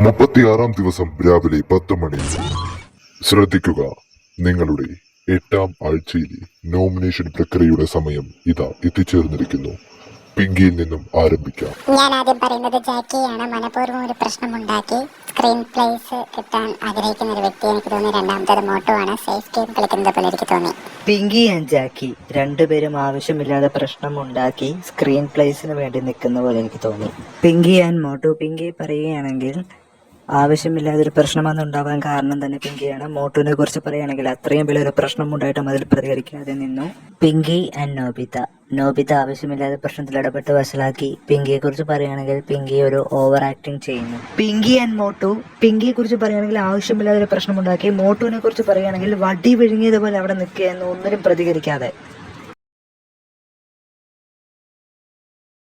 മുപ്പത്തിയാറാം ദിവസം രാവിലെ പത്ത് മണി. ശ്രദ്ധിക്കുക നിങ്ങളുടെ എട്ടാം ആഴ്ചയിലെ നോമിനേഷൻ പ്രക്രിയയുടെ സമയം ഇതാ എത്തിച്ചേർന്നിരിക്കുന്നു. പിങ്കിയിൽ നിന്നും ആരംഭിക്കാം. ഞാൻ ആദ്യം പറയുന്നത് ജാക്കിയാണ്. മനഃപൂർവം ഒരു പ്രശ്നമുണ്ടാക്കി സ്ക്രീൻ പ്ലേസ് കിട്ടാൻ ആഗ്രഹിക്കുന്ന ഒരു വ്യക്തി എനിക്ക് തോന്നി. രണ്ടാമത്തെ മോട്ടോ ആണ് സേഫ് ഗെയിം കളിക്കുന്നത് പോലെ എനിക്ക് തോന്നി. Pinky and Jackie. രണ്ടുപേരും ആവശ്യമില്ലാതെ പ്രശ്നമുണ്ടാക്കി സ്ക്രീൻ പ്ലേസിന് വേണ്ടി നിൽക്കുന്ന പോലെ എനിക്ക് തോന്നി. പിങ്കി ആൻഡ് മോട്ടോ പിങ്കി പറയുകയാണെങ്കിൽ ആവശ്യമില്ലാതെ ഒരു പ്രശ്നമൊന്നും ഉണ്ടാവാൻ കാരണം തന്നെ പിങ്കിയാണ്. മോട്ടുവിനെ കുറിച്ച് പറയുകയാണെങ്കിൽ അത്രയും വലിയൊരു പ്രശ്നം ഉണ്ടായിട്ടും അതിൽ പ്രതികരിക്കാതെ നിന്നു. പിങ്കി ആൻഡ് നോബിത. നോബിത ആവശ്യമില്ലാതെ പ്രശ്നത്തിൽ ഇടപെട്ട് വഷളാക്കി. പിങ്കിയെ കുറിച്ച് പറയുകയാണെങ്കിൽ പിങ്കി ഒരു ഓവർ ആക്ടിങ് ചെയ്യുന്നു. Pinky and Motu. പിങ്കിയെ കുറിച്ച് പറയുകയാണെങ്കിൽ ആവശ്യമില്ലാതെ ഒരു പ്രശ്നം ഉണ്ടാക്കി. മോട്ടുവിനെ കുറിച്ച് പറയുകയാണെങ്കിൽ വടി വിഴുങ്ങിയതുപോലെ അവിടെ നിൽക്കുകയെന്ന് ഒന്നിനും പ്രതികരിക്കാതെ.